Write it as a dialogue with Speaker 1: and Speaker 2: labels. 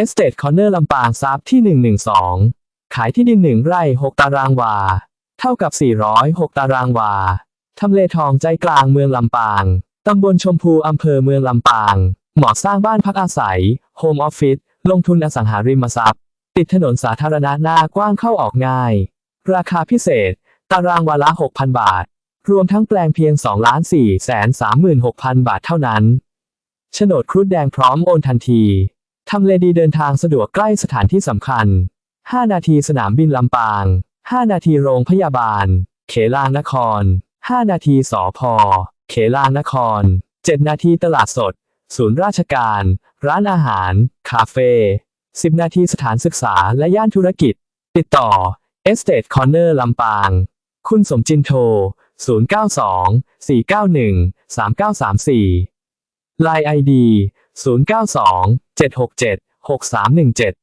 Speaker 1: Estate Corner ลำปางซับที่ 112 ขายที่ดิน 1 ไร่ 6 ตารางวา เท่ากับ 406 ตารางวา ทำเลทองใจกลางเมืองลำปาง ตำบลชมพูอำเภอเมืองลำปาง เหมาะสร้างบ้านพักอาศัย โฮมออฟฟิศ ลงทุนอสังหาริมทรัพย์ ติดถนนสาธารณะหน้ากว้างเข้าออกง่าย ราคาพิเศษ ตารางวาละ 6,000 บาท รวมทั้งแปลงเพียง 2 4 3 6 0 0 0 บาทเท่านั้น โฉนดครุฑแดงพร้อมโอนทันที ทำเลดีเดินทางสะดวกใกล้สถานที่สำคัญ 5 นาทีสนามบินลำปาง 5 นาทีโรงพยาบาล เขลางนคร 5 นาทีสอพอเขลางนคร 7 นาทีตลาดสด ศูนย์ราชการ ร้านอาหาร คาเฟ่ 10 นาทีสถานศึกษาและย่านธุรกิจ ติดต่อ Estate Corner ลำปาง คุณสมจินโทร 092 491 3934 Line ID 092 767 6317